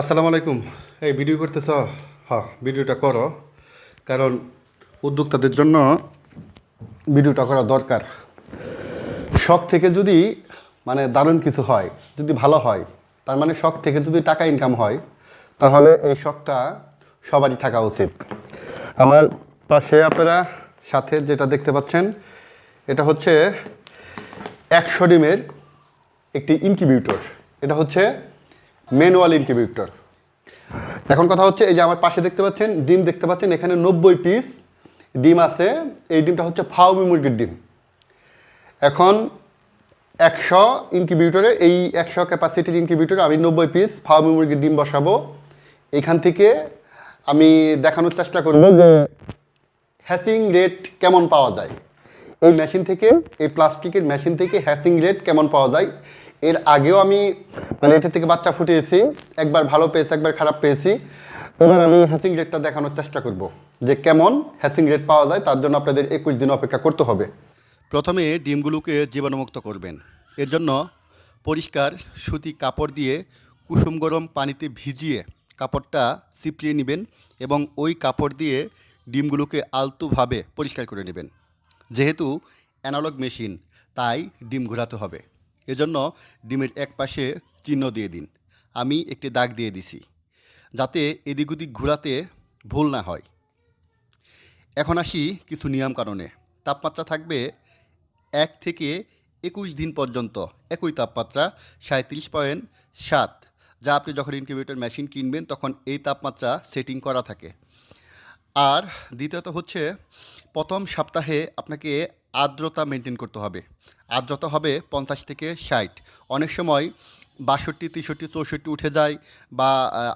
আসসালামু আলাইকুম। এই ভিডিও করতেছ? হ, ভিডিওটা করো। কারণ উদ্যোক্তাদের জন্য ভিডিওটা করা দরকার। শখ থেকে যদি মানে দারুণ কিছু হয়, যদি ভালো হয়, তার মানে শখ থেকে যদি টাকা ইনকাম হয়, তাহলে এই শখটা সবারই থাকা উচিত। আমার পাশে আপনারা সাথে যেটা দেখতে পাচ্ছেন, এটা হচ্ছে একশো ডিমের একটি ইনকিউবেটর এটা হচ্ছে ম্যানুয়াল ইনকিউবেটর। এখন কথা হচ্ছে এই যে আমার পাশে দেখতে পাচ্ছেন ডিম দেখতে পাচ্ছেন এখানে নব্বই পিস ডিম আছে। এই ডিমটা হচ্ছে ফাউমি মুরগির ডিম। এখন একশো ইনকিউবেটরে এই একশো ক্যাপাসিটির ইনকিউবেটরে আমি নব্বই পিস ফাউমি মুরগির ডিম বসাবো। এখান থেকে আমি দেখানোর চেষ্টা করব যে হ্যাসিং রেট কেমন পাওয়া যায়। এই মেশিন থেকে এই প্লাস্টিকের মেশিন থেকে হ্যাসিং রেট কেমন পাওয়া যায়। এর আগেও আমি মানে এটা থেকে বাচ্চা ফুটিয়েছি, একবার ভালো পেয়েছি, একবার খারাপ পেয়েছি। এবার আমি হ্যাসিং রেটটা দেখানোর চেষ্টা করব যে কেমন হ্যাসিং রেট পাওয়া যায়, তার জন্য আপনাদের একুশ দিন অপেক্ষা করতে হবে। প্রথমে ডিমগুলোকে জীবাণুমুক্ত করবেন। এর জন্য পরিষ্কার সুতি কাপড় দিয়ে কুসুম গরম পানিতে ভিজিয়ে কাপড়টা চিপড়িয়ে নেবেন এবং ওই কাপড় দিয়ে ডিমগুলোকে আলতুভাবে পরিষ্কার করে নেবেন। যেহেতু অ্যানালগ মেশিন, তাই ডিম ঘোরাতে হবে। এজন্য ডিমের এক পাশে চিহ্ন দিয়ে দিন। আমি একটি দাগ দিয়ে দিছি, যাতে এদিক ওদিক ঘোরাতে ভুল না হয়। এখন আসি কিছু নিয়ম কারণে তাপমাত্রা থাকবে এক থেকে একুশ দিন পর্যন্ত। একই তাপমাত্রা সাঁত্রিশ পয়েন্ট সাত। যা আপনি যখন ইনকিউবেটর মেশিন কিনবেন, তখন এই তাপমাত্রা সেটিং করা থাকে। আর দ্বিতীয়ত হচ্ছে, প্রথম সপ্তাহে আপনাকে আর্দ্রতা মেনটেন করতে হবে। আর্দ্রতা হবে পঞ্চাশ থেকে ষাট। অনেক সময় বাষট্টি, তেষট্টি, চৌষট্টি উঠে যায় বা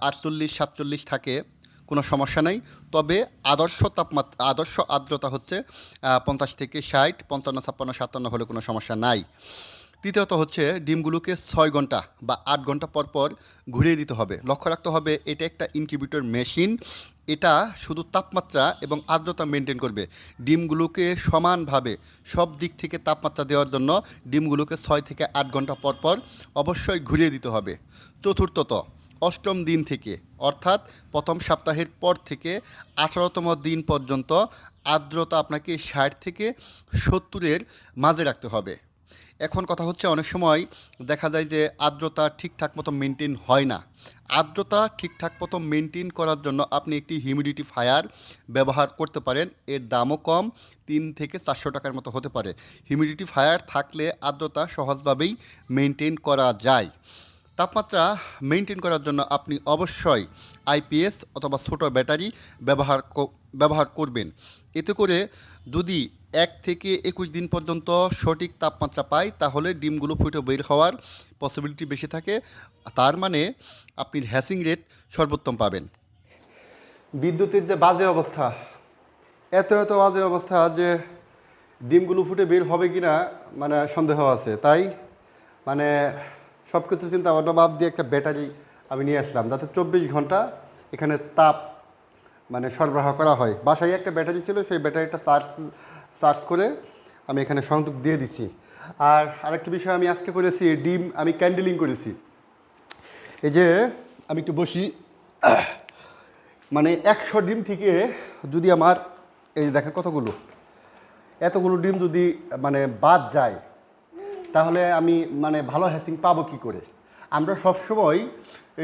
আটচল্লিশ, সাতচল্লিশ থাকে, কোনো সমস্যা নাই। তবে আদর্শ তাপমাত্রা আদর্শ আর্দ্রতা হচ্ছে পঞ্চাশ থেকে ষাট, পঞ্চান্ন, ছাপ্পান্ন, সাতান্ন হলে কোনো সমস্যা নাই। তৃতীয়ত হচ্ছে ডিমগুলোকে ছয় ঘণ্টা বা আট ঘণ্টা পর পর ঘুরিয়ে দিতে হবে। লক্ষ্য রাখতে হবে, এটা একটা ইনকিউবেটর মেশিন এটা শুধু তাপমাত্রা এবং আর্দ্রতা মেনটেন করবে। ডিমগুলোকে সমানভাবে সব দিক থেকে তাপমাত্রা দেওয়ার জন্য ডিমগুলোকে ছয় থেকে আট ঘণ্টা পর পর অবশ্যই ঘুরিয়ে দিতে হবে। চতুর্থত, অষ্টম দিন থেকে, অর্থাৎ প্রথম সপ্তাহের পর থেকে আঠারোতম দিন পর্যন্ত আর্দ্রতা আপনাকে ষাট থেকে সত্তরের মাঝে রাখতে হবে। এখন কথা হচ্ছে অনেক সময় দেখা যায় যে আর্দ্রতা ঠিকঠাক মতো মেনটেন হয় না। আর্দ্রতা ঠিকঠাক মতো মেনটেন করার জন্য আপনি একটি হিউমিডিটি ফায়ার ব্যবহার করতে পারেন। এর দামও কম, তিন থেকে চারশো টাকার মতো হতে পারে। হিউমিডিটি ফায়ার থাকলে আর্দ্রতা সহজভাবেই মেনটেন করা যায়। তাপমাত্রা মেনটেন করার জন্য আপনি অবশ্যই আইপিএস অথবা ছোটো ব্যাটারি ব্যবহার ব্যবহার করবেন। এতে করে যদি এক থেকে একুশ দিন পর্যন্ত সঠিক তাপমাত্রা পায়, তাহলে ডিমগুলো ফুটে বের হওয়ার পসিবিলিটি বেশি থাকে। তার মানে আপনি হ্যাসিং রেট সর্বোত্তম পাবেন। বিদ্যুতের যে বাজে অবস্থা, এত এত বাজে অবস্থা যে ডিমগুলো ফুটে বের হবে কি না মানে সন্দেহ আছে। তাই মানে সব কিছু চিন্তা ভাবনা বাদ দিয়ে একটা ব্যাটারি আমি নিয়ে আসলাম, যাতে চব্বিশ ঘণ্টা এখানে তাপ মানে সরবরাহ করা হয়। বাসায় একটা ব্যাটারি ছিল, সেই ব্যাটারিটা চার্জ চার্জ করে আমি এখানে সংযোগ দিয়ে দিচ্ছি আর আরেকটা বিষয় আমি আজকে করেছি, ডিম আমি ক্যান্ডেলিং করেছি। এই যে আমি একটু বসি। মানে একশো ডিম থেকে যদি আমার, এই দেখেন কতগুলো। এতগুলো ডিম যদি মানে বাদ যায়, তাহলে আমি মানে ভালো হ্যাসিং পাবো কি করে? আমরা সবসময়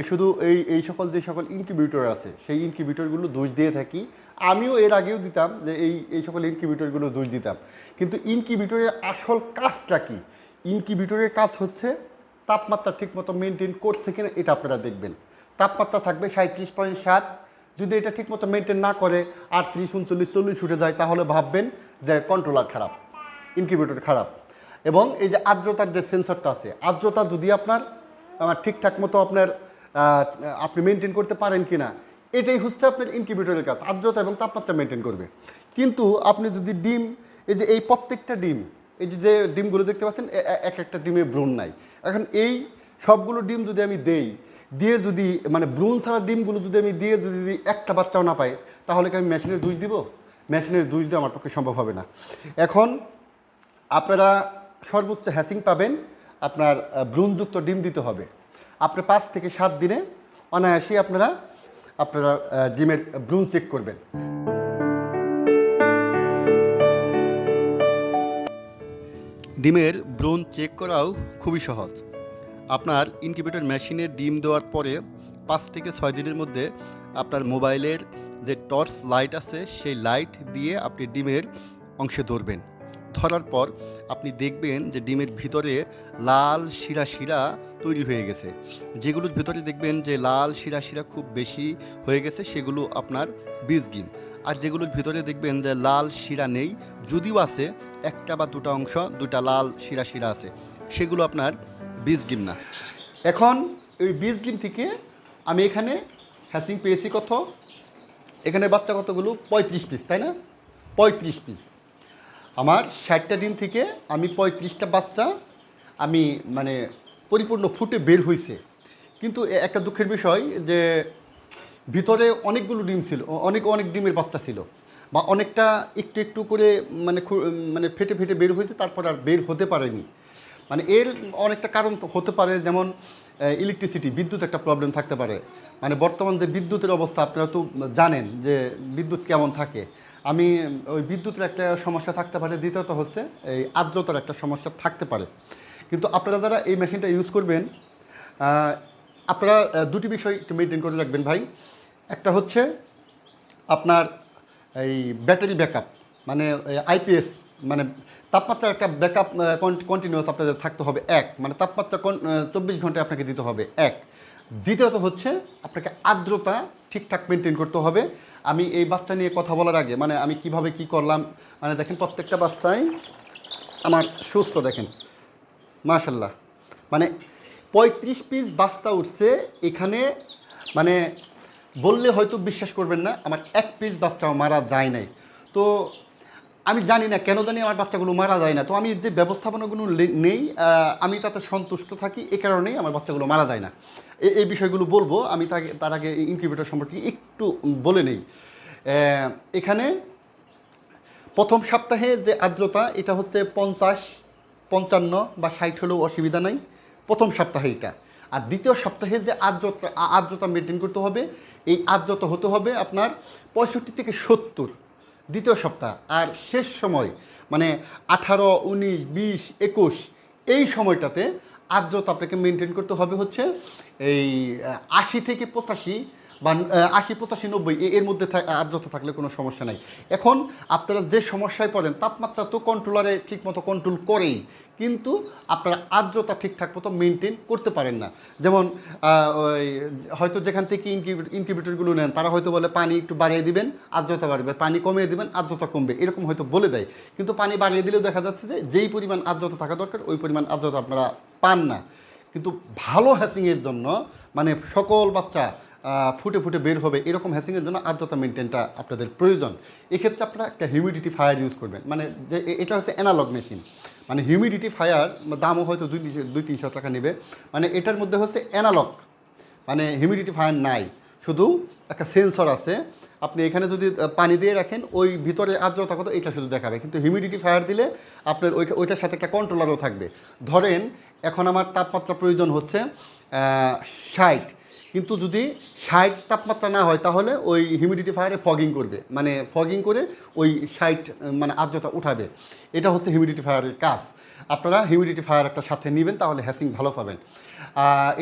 শুধু এই এই সকল যে সকল ইনকিউবেটর আছে, সেই ইনকিউবেটরগুলো দোষ দিয়ে থাকি। আমিও এর আগেও দিতাম যে এই এই সকল ইনকিউবেটরগুলো দোষ দিতাম। কিন্তু ইনকিউবেটরের আসল কাজটা কি? ইনকিউবেটরের কাজ হচ্ছে তাপমাত্রা ঠিকমতো মেনটেন করছে কিনা এটা আপনারা দেখবেন। তাপমাত্রা থাকবে সাঁত্রিশ পয়েন্ট সাত। যদি এটা ঠিকমতো মেনটেন না করে, আটত্রিশ, উনচল্লিশ, চল্লিশ উঠে যায়, তাহলে ভাববেন যে কন্ট্রোলার খারাপ ইনকিউবেটর খারাপ। এবং এই যে আর্দ্রতার যে সেন্সরটা আছে, আর্দ্রতা যদি আপনার ঠিকঠাক মতো আপনার আপনি মেনটেন করতে পারেন কি না এটাই হচ্ছে আপনার ইনকিউবেটরের কাজ। আর্দ্রতা এবং তাপমাত্রা মেনটেন করবে। কিন্তু আপনি যদি ডিম, এই যে এই প্রত্যেকটা ডিম, এই যে ডিমগুলো দেখতে পাচ্ছেন এক একটা ডিমে ব্রুন নাই। এখন এই সবগুলো ডিম যদি আমি দেই, দিয়ে যদি মানে ব্রুন ছাড়া ডিমগুলো যদি আমি দিয়ে যদি একটা বাচ্চাও না পাই তাহলে কি আমি মেশিনের দুধ দিব? মেশিনের দুধ দিয়ে আমার পক্ষে সম্ভব হবে না। এখন আপনারা সর্বোচ্চ হ্যাসিং পাবেন আপনার আহ, ভ্রূণযুক্ত ডিম দিতে হবে। আপনি পাঁচ থেকে সাত দিনে অনায়াসেই আপনারা আপনারা ডিমের ব্রুন চেক করবেন। ডিমের ব্রুন চেক করাও খুবই সহজ। আপনার ইনকিউবেটর মেশিনে ডিম দেওয়ার পরে পাঁচ থেকে ছয় দিনের মধ্যে আপনার মোবাইলের যে টর্চ লাইট আছে সেই লাইট দিয়ে আপনি ডিমের অংশে ধরবেন। ধরার পর আপনি দেখবেন যে ডিমের ভিতরে লাল শিরা শিরা তৈরি হয়ে গেছে। যেগুলোর ভিতরে দেখবেন যে লাল শিরা শিরা খুব বেশি হয়ে গেছে, সেগুলো আপনার বীজ ডিম। আর যেগুলোর ভিতরে দেখবেন যে লাল শিরা নেই, যদিও আছে, একটা বা দুটা অংশ, দুটা লাল শিরা শিরা আছে, সেগুলো আপনার বীজ ডিম না। এখন ওই বীজ ডিম থেকে আমি এখানে হ্যাসিং পেয়েছি কত? এখানে বাচ্চা কতগুলো? পঁয়ত্রিশ পিস তাই না? পঁয়ত্রিশ পিস আমার ষাটটা ডিম থেকে আমি পঁয়ত্রিশটা বাচ্চা, আমি মানে পরিপূর্ণ ফুটে বের হয়েছে কিন্তু একটা দুঃখের বিষয় যে ভিতরে অনেকগুলো ডিম ছিল অনেক অনেক ডিমের বাচ্চা ছিল বা অনেকটা একটু একটু করে মানে মানে ফেটে ফেটে বের হয়েছে, তারপর আর বের হতে পারেনি। মানে এর অনেকটা কারণ হতে পারে, যেমন ইলেকট্রিসিটি বিদ্যুৎ একটা প্রবলেম থাকতে পারে। মানে বর্তমান যে বিদ্যুতের অবস্থা, আপনারা তো জানেন যে বিদ্যুৎ কেমন থাকে। আমি ওই বিদ্যুতের একটা সমস্যা থাকতে পারে, দ্বিতীয়ত হচ্ছে এই আর্দ্রতার একটা সমস্যা থাকতে পারে। কিন্তু আপনারা যারা এই মেশিনটা ইউজ করবেন আপনারা দুটি বিষয় একটু মেনটেন করে রাখবেন ভাই। একটা হচ্ছে আপনার এই ব্যাটারি ব্যাকআপ মানে আইপিএস মানে তাপমাত্রা একটা ব্যাকআপ কন্টিনিউয়াস আপনাদের থাকতে হবে এক মানে তাপমাত্রা চব্বিশ ঘন্টায় আপনাকে দিতে হবে এক। দ্বিতীয়ত হচ্ছে আপনাকে আর্দ্রতা ঠিকঠাক মেনটেন করতে হবে। আমি এই বাচ্চা নিয়ে কথা বলার আগে মানে আমি কীভাবে কি করলাম মানে দেখেন প্রত্যেকটা বাচ্চাই আমার সুস্থ দেখেন। মাশাল্লাহ। মানে পঁয়ত্রিশ পিস বাচ্চা উঠছে এখানে মানে বললে হয়তো বিশ্বাস করবেন না, আমার এক পিস বাচ্চাও মারা যায় নাই। তো আমি জানি না কেন জানি আমার বাচ্চাগুলো মারা যায় না। তো আমি যে ব্যবস্থাপনাগুলো নেই আমি তাতে সন্তুষ্ট থাকি, এ কারণেই আমার বাচ্চাগুলো মারা যায় না। এই বিষয়গুলো বলব, আমি তাকে তার আগে ইনকিউবেটর সম্পর্কে একটু বলে নেই। এখানে প্রথম সপ্তাহে যে আর্দ্রতা, এটা হচ্ছে পঞ্চাশ, পঞ্চান্ন বা ষাট হলেও অসুবিধা নাই। প্রথম সপ্তাহে এটা। আর দ্বিতীয় সপ্তাহে যে আর্দ্রতা আর্দ্রতা মেনটেন করতে হবে, এই আর্দ্রতা হতে হবে আপনার পঁয়ষট্টি থেকে সত্তর। দ্বিতীয় সপ্তাহ। আর শেষ সময় মানে আঠারো, উনিশ, বিশ, একুশ, এই সময়টাতে আর্দ্রতা আপনাকে মেনটেন করতে হবে হচ্ছে এই আশি থেকে পঁচাশি বা আশি, পঁচাশি, নব্বই এর মধ্যে আর্দ্রতা থাকলে কোনো সমস্যা নাই। এখন আপনারা যে সমস্যায় পড়েন, তাপমাত্রা তো কন্ট্রোলারে ঠিকমতো কন্ট্রোল করেই, কিন্তু আপনারা আর্দ্রতা ঠিকঠাক মতো মেনটেন করতে পারেন না। যেমন ওই হয়তো যেখান থেকে ইনকিউবেটর ইনকিউবেটরগুলো নেন, তারা হয়তো বলে পানি একটু বাড়িয়ে দিবেন, আর্দ্রতা বাড়বে। পানি কমিয়ে দিবেন, আর্দ্রতা কমবে। এরকম হয়তো বলে দেয়। কিন্তু পানি বাড়িয়ে দিলেও দেখা যাচ্ছে যে, যেই পরিমাণ আর্দ্রতা থাকা দরকার, ওই পরিমাণ আর্দ্রতা আপনারা পান না। কিন্তু ভালো হ্যাসিংয়ের জন্য মানে সকল বাচ্চা ফুটে ফুটে বের হবে এরকম হ্যাসিংয়ের জন্য আর্দ্রতা মেনটেনটা আপনাদের প্রয়োজন। এক্ষেত্রে আপনারা একটা হিউমিডিটি ফায়ার ইউজ করবেন। মানে যে এটা হচ্ছে অ্যানালগ মেশিন মানে হিউমিডিটি ফায়ার দামও হয়তো দুই দুই তিনশো টাকা নেবে। মানে এটার মধ্যে হচ্ছে অ্যানালগ মানে হিউমিডিটি ফায়ার নাই। শুধু একটা সেন্সর আছে। আপনি এখানে যদি পানি দিয়ে রাখেন, ওই ভিতরে আর্দ্রতা কত, এটা শুধু দেখাবে। কিন্তু হিউমিডিটি ফায়ার দিলে আপনার ওই, ওইটার সাথে একটা কন্ট্রোলারও থাকবে। ধরেন, এখন আমার তাপমাত্রা প্রয়োজন হচ্ছে ষাট। কিন্তু যদি ষাট তাপমাত্রা না হয়, তাহলে ওই হিউমিডিটি ফায়ারে ফগিং করবে। মানে ফগিং করে ওই ষাট মানে আর্দ্রতা উঠাবে। এটা হচ্ছে হিউমিডিটি ফায়ারের কাজ। আপনারা হিউমিডিটি ফায়ার একটা সাথে নেবেন, তাহলে হ্যাসিং ভালো পাবেন।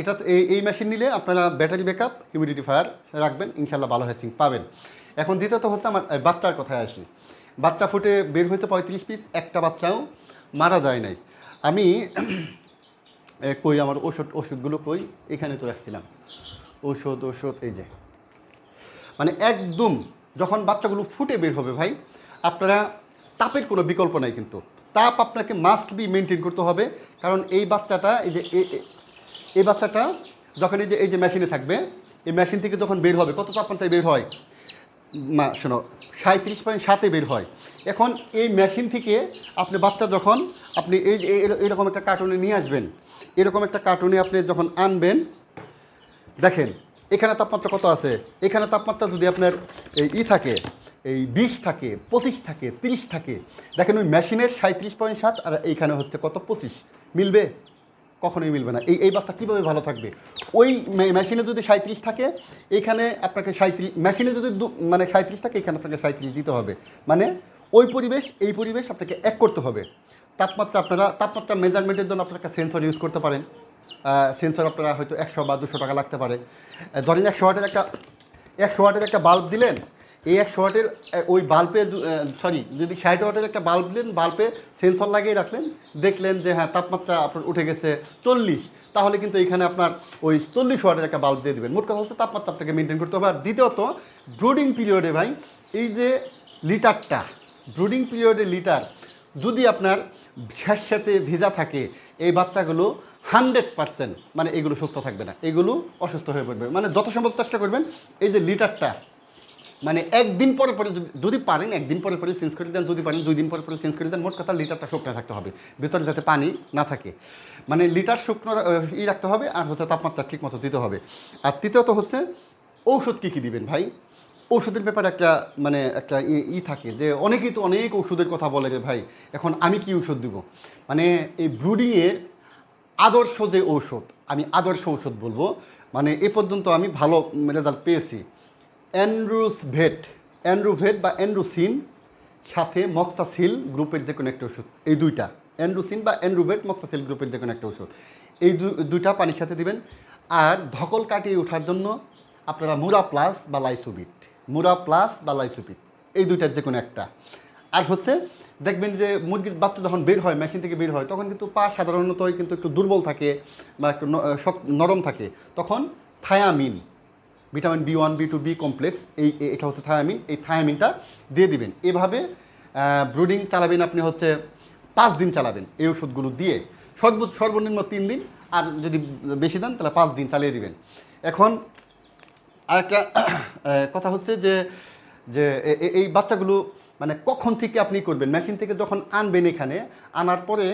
এটা এই এই মেশিন নিলে আপনারা ব্যাটারি ব্যাকআপ হিউমিডিটি ফায়ার রাখবেন ইনশাল্লাহ ভালো হ্যাসিং পাবেন। এখন দ্বিতীয়ত হচ্ছে আমার বাচ্চার কথায় আসি। বাচ্চা ফুটে বের হয়েছে পঁয়ত্রিশ পিস একটা বাচ্চাও মারা যায় নাই। আমি কই আমার ওষুধ, ওষুধগুলো কই? এখানে তো আসছিলাম। ওষুধ ওষুধ এই যে। মানে একদম যখন বাচ্চাগুলো ফুটে বের হবে ভাই, আপনারা তাপের কোনো বিকল্প নাই কিন্তু। তাপ আপনাকে মাস্ট বি মেনটেন করতে হবে, কারণ এই বাচ্চাটা, এই যে এই বাচ্চাটা যখন এই যে এই যে মেশিনে থাকবে, এই মেশিন থেকে যখন বের হবে, কত তাপমাত্রায় বের হয়? মা, শোনো সাঁত্রিশ পয়েন্ট সাতে বের হয়। এখন এই মেশিন থেকে আপনি বাচ্চা যখন আপনি এই এরকম একটা কার্টুনে নিয়ে আসবেন, এরকম একটা কার্টুনে আপনি যখন আনবেন দেখেন, এখানে তাপমাত্রা কত আছে? এখানে তাপমাত্রা যদি আপনার এই ই থাকে, এই বিশ থাকে, পঁচিশ থাকে, তিরিশ থাকে, দেখেন ওই মেশিনের সাঁত্রিশ পয়েন্ট সাত আর এইখানে হচ্ছে কত? পঁচিশ। মিলবে? কখনোই মিলবে না। এই এই বাচ্চা কীভাবে ভালো থাকবে? ওই মেশিনে যদি সাঁত্রিশ থাকে, এখানে আপনাকে সাঁত্রিশ মেশিনে যদি মানে সাঁত্রিশ থাকে, এখানে আপনাকে সাঁত্রিশ দিতে হবে। মানে ওই পরিবেশ, এই পরিবেশ আপনাকে এক করতে হবে। তাপমাত্রা আপনারা, তাপমাত্রা মেজারমেন্টের জন্য আপনারা একটা সেন্সর ইউজ করতে পারেন। সেন্সর আপনারা হয়তো একশো বা দুশো টাকা লাগতে পারে। ধরেন একশো ওয়াটের একটা, একশো ওয়াটের একটা বাল্ব দিলেন, এই একশো ওয়াটের ওই বাল্বে সরি যদি ষাট ওয়াটের একটা বাল্ব দিলেন বাল্বে সেন্সর লাগিয়ে রাখলেন, দেখলেন যে হ্যাঁ তাপমাত্রা আপনার উঠে গেছে চল্লিশ, তাহলে কিন্তু এখানে আপনার ওই চল্লিশ ওয়াটের একটা বাল্ব দিয়ে দেবেন। মোট কথা হচ্ছে তাপমাত্রা আপনাকে মেনটেন করতে হবে। আর দ্বিতীয়ত ব্রুডিং পিরিয়ডে ভাই, এই যে লিটারটা ব্রুডিং পিরিয়ডে লিটার, যদি আপনার সাথে ভেজা থাকে, এই বাচ্চাগুলো হান্ড্রেড পার্সেন্ট মানে এগুলো সুস্থ থাকবে না, এগুলো অসুস্থ হয়ে পড়বে। মানে যত সম্ভব চেষ্টা করবেন এই যে লিটারটা মানে একদিন পরে পরে যদি- পারেন, একদিন পরে পরে চেঞ্জ করে দেন, যদি পারেন, দুই দিন পরে পরে চেঞ্জ করে দেন, মোট কথা লিটারটা শুকনো থাকতে হবে, ভেতরে যাতে পানি না থাকে। মানে লিটার শুকনো ই রাখতে হবে আর হচ্ছে তাপমাত্রা ঠিক মতো দিতে হবে। আর তৃতীয়ত হচ্ছে ঔষধ কী কী দিবেন ভাই? ওষুধের ব্যাপারে একটা মানে একটা ই- ই থাকে যে অনেকেই তো অনেক ওষুধের কথা বলে রে ভাই, এখন আমি কি ওষুধ দিব? মানে এই ব্রুডিংয়ের আদর্শ যে ঔষধ। আমি আদর্শ ঔষধ বলব। মানে এ পর্যন্ত আমি ভালো রেজাল্ট পেয়েছি। অ্যান্ড্রুস ভেট অ্যান্ড্রুভেট বা অ্যান্ড্রুসিন সাথে মক্সাসিল গ্রুপের যে কোনো একটা ওষুধ এই দুইটা। অ্যান্ড্রুসিন বা অ্যান্ড্রুভেট মক্সাসিল গ্রুপের যে কোনো একটা ওষুধ এই দুইটা পানির সাথে দিবেন। আর ধকল কাটিয়ে ওঠার জন্য আপনারা মুরা প্লাস বা লাইসোবিট মুরা প্লাস বা লাইসোবিট এই দুইটার যে কোনো একটা। আর হচ্ছে দেখবেন যে মুরগির বাচ্চা যখন বের হয় মেশিন থেকে বের হয়, তখন কিন্তু পা সাধারণত কিন্তু একটু দুর্বল থাকে বা একটু নরম থাকে। তখন thiamine, vitamin B one B two B complex এই এটা হচ্ছে থায়ামিন, এই থায়ামিনটা দিয়ে দিবেন। এভাবে ব্রুডিং চালাবেন আপনি হচ্ছে পাঁচ দিন চালাবেন এই ওষুধগুলো দিয়ে। সর্ব সর্বনিম্ন তিন দিন, আর যদি বেশি দেন তাহলে পাঁচ দিন চালিয়ে দিবেন। এখন আরেকটা কথা হচ্ছে যে যে এই বাচ্চাগুলো মানে কখন থেকে আপনি করবেন? মেশিন থেকে যখন আনবেন এখানে, আনার পরে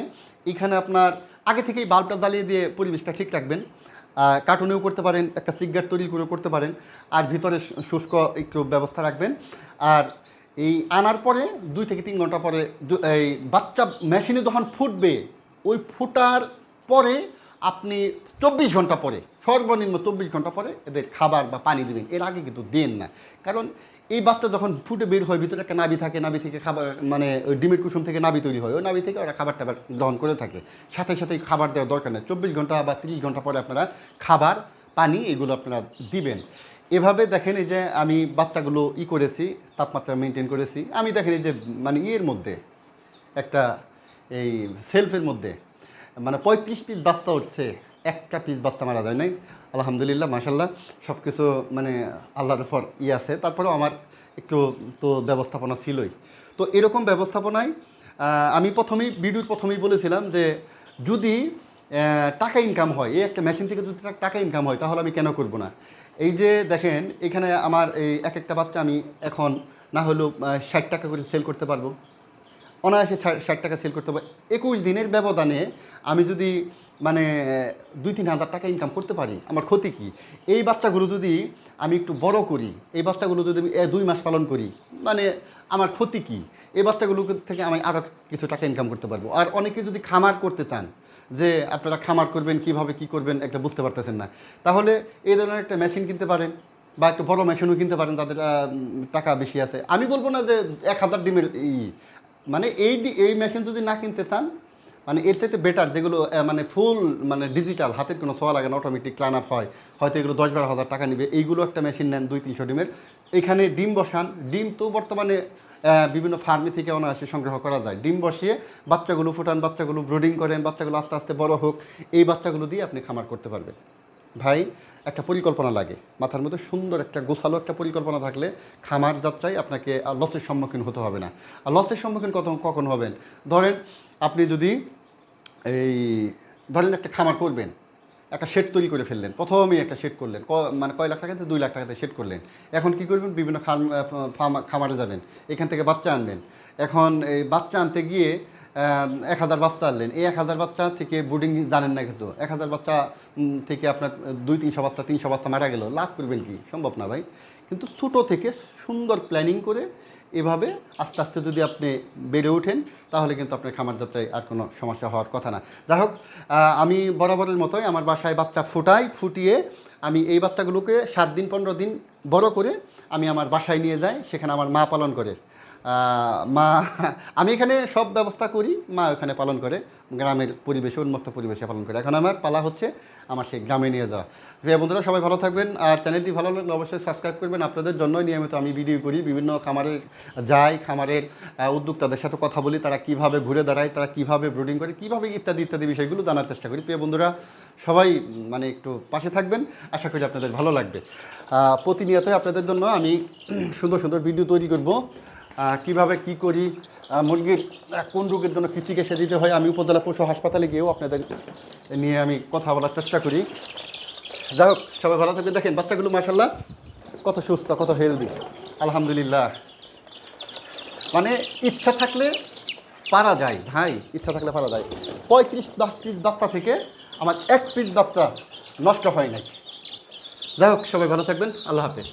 এখানে আপনার, আগে থেকেই বাল্বটা জ্বালিয়ে দিয়ে পরিবেশটা ঠিক রাখবেন। কার্টুনেও করতে পারেন, একটা সিগারেট তৈরি করে করতে পারেন। আর ভিতরে শুষ্ক একটু ব্যবস্থা রাখবেন। আর এই আনার পরে দুই থেকে তিন ঘণ্টা পরে এই বাচ্চা মেশিনে যখন ফুটবে, ওই ফুটার পরে আপনি চব্বিশ ঘণ্টা পরে, সর্বনিম্ন চব্বিশ ঘণ্টা পরে এদের খাবার বা পানি দিবেন। এর আগে কিন্তু দেন না। কারণ এই বাচ্চা যখন ফুটে বের হয়, ভিতরে একটা নাবি থাকে নাবি থেকে খাবার মানে ওই ডিমের কুসুম থেকে নাবি তৈরি হয়, ওই নাবি থেকে ওরা খাবার টাবার গ্রহণ করে থাকে। সাথে সাথে খাবার দেওয়ার দরকার নেই। চব্বিশ ঘণ্টা বা তিরিশ ঘণ্টা পরে আপনারা খাবার, পানি এগুলো আপনারা দিবেন। এভাবে দেখেন এই যে আমি বাচ্চাগুলো ই করেছি, তাপমাত্রা মেনটেন করেছি। আমি দেখেন এই যে মানে ইয়ের মধ্যে, একটা এই সেলফের মধ্যে মানে পঁয়ত্রিশ পিস বাচ্চা উঠছে, একটা পিস বাচ্চা মারা যায় নাই। আলহামদুলিল্লাহ মাসাল্লাহ সব কিছু মানে আল্লাহর পর ই আছে। তারপরেও আমার একটু তো ব্যবস্থাপনা ছিলই। তো এরকম ব্যবস্থাপনায় আমি প্রথমেই, ভিডিওর প্রথমেই বলেছিলাম যে যদি টাকা ইনকাম হয়, এই একটা মেশিন থেকে যদি টাকা ইনকাম হয়, তাহলে আমি কেন করব না? এই যে দেখেন, এখানে আমার এই এক একটা বাচ্চা আমি এখন না হলেও ষাট টাকা করে সেল করতে পারব। অনায়াসে ষাট টাকা সেল করতে পারব একুশ দিনের ব্যবধানে আমি যদি মানে দুই তিন হাজার টাকা ইনকাম করতে পারি, আমার ক্ষতি কি? এই বাচ্চাগুলো যদি আমি একটু বড় করি, এই বাচ্চাগুলো যদি আমি দুই মাস পালন করি মানে আমার ক্ষতি কি? এই বাচ্চাগুলো থেকে আমি আরও কিছু টাকা ইনকাম করতে পারব। আর অনেকে যদি খামার করতে চান, যে, আপনারা খামার করবেন, কীভাবে কি করবেন একটা বুঝতে পারতেছেন না। তাহলে এই ধরনের একটা মেশিন কিনতে পারেন, বা একটু বড় মেশিনও কিনতে পারেন, তাদের টাকা বেশি আছে। আমি বলব না যে, এক হাজার ডিমের ই মানে এই এই মেশিন যদি না কিনতে চান মানে এর চাইতে বেটার যেগুলো মানে ফুল মানে ডিজিটাল হাতের কোনো ছোঁয়া লাগে না অটোমেটিক ক্লান আপ হয়, হয়তো এগুলো দশ বারো হাজার টাকা নেবে, এইগুলো একটা মেশিন নেন দুই তিনশো ডিমের। এখানে ডিম বসান, ডিম তো বর্তমানে বিভিন্ন ফার্মে থেকে অনায়াসে সংগ্রহ করা যায়। ডিম বসিয়ে বাচ্চাগুলো ফুটান, বাচ্চাগুলো ব্রোডিং করেন, বাচ্চাগুলো আস্তে আস্তে বড় হোক, এই বাচ্চাগুলো দিয়ে আপনি খামার করতে পারবেন। ভাই একটা পরিকল্পনা লাগে। মাথার মধ্যে সুন্দর একটা গোছালো একটা পরিকল্পনা থাকলে খামার যাত্রায় আপনাকে লসের সম্মুখীন হতে হবে না। আর লসের সম্মুখীন কত, কখন হবেন? ধরেন আপনি যদি এই, ধরেন একটা খামার করবেন, একটা শেড তৈরি করে ফেললেন, প্রথমেই একটা শেড করলেন মানে কয় লাখ টাকাতে দুই লাখ টাকাতে শেড করলেন। এখন কি করবেন? বিভিন্ন খাম খামারে যাবেন, এখান থেকে বাচ্চা আনবেন। এখন এই বাচ্চা আনতে গিয়ে এক হাজার বাচ্চা আনলেন। এই এক হাজার বাচ্চা থেকে বোর্ডিং জানেন না কিছু? এক হাজার বাচ্চা থেকে আপনার দুই তিনশো বাচ্চা তিনশো বাচ্চা মারা গেল। লাভ করবেন কি? সম্ভব না ভাই। কিন্তু ছোটো থেকে সুন্দর প্ল্যানিং করে এভাবে আস্তে আস্তে যদি আপনি বেড়ে ওঠেন, তাহলে কিন্তু আপনার খামার যাত্রায় আর কোনো সমস্যা হওয়ার কথা না। যাই হোক আমি বরাবরের মতোই আমার বাসায় বাচ্চা ফুটাই, ফুটিয়ে আমি এই বাচ্চাগুলোকে সাত দিন, পনেরো দিন বড় করে আমি আমার বাসায় নিয়ে যাই, সেখানে আমার মা পালন করে। মা, আমি এখানে সব ব্যবস্থা করি, মা ওখানে পালন করে, গ্রামের পরিবেশে, উন্মুক্ত পরিবেশে পালন করে। এখন আমার পালা হচ্ছে আমার সেই গ্রামে নিয়ে যাওয়া। প্রিয় বন্ধুরা, সবাই ভালো থাকবেন, আর চ্যানেলটি ভালো লাগলে অবশ্যই সাবস্ক্রাইব করবেন। আপনাদের জন্যই নিয়মিত আমি ভিডিও করি, বিভিন্ন খামারের যাই, খামারের উদ্যোক্তাদের সাথে কথা বলি, তারা কীভাবে ঘুরে দাঁড়ায়, তারা কীভাবে ব্রুডিং করে, কীভাবে ইত্যাদি ইত্যাদি বিষয়গুলো জানার চেষ্টা করি। প্রিয় বন্ধুরা, সবাই মানে একটু পাশে থাকবেন, আশা করি আপনাদের ভালো লাগবে। প্রতিনিয়তই আপনাদের জন্য আমি সুন্দর সুন্দর ভিডিও তৈরি করব। কীভাবে কি করি? মুরগির কোন রোগের জন্য কী চিকিৎসা দিতে হয়? আমি উপজেলা পশু হাসপাতালে গিয়েও আপনাদের নিয়ে আমি কথা বলার চেষ্টা করি। যাই হোক, সবাই ভালো থাকবে দেখেন, বাচ্চাগুলো মাসাল্লাহ কত সুস্থ, কত হেলদি আলহামদুলিল্লাহ। মানে ইচ্ছা থাকলে পারা যায়, ভাই। ইচ্ছা থাকলে পারা যায়। পঁয়ত্রিশ দশ পিস বাচ্চা থেকে আমার এক পিস বাচ্চা নষ্ট হয় নাই। যাই হোক, সবাই ভালো থাকবেন। আল্লাহ হাফেজ।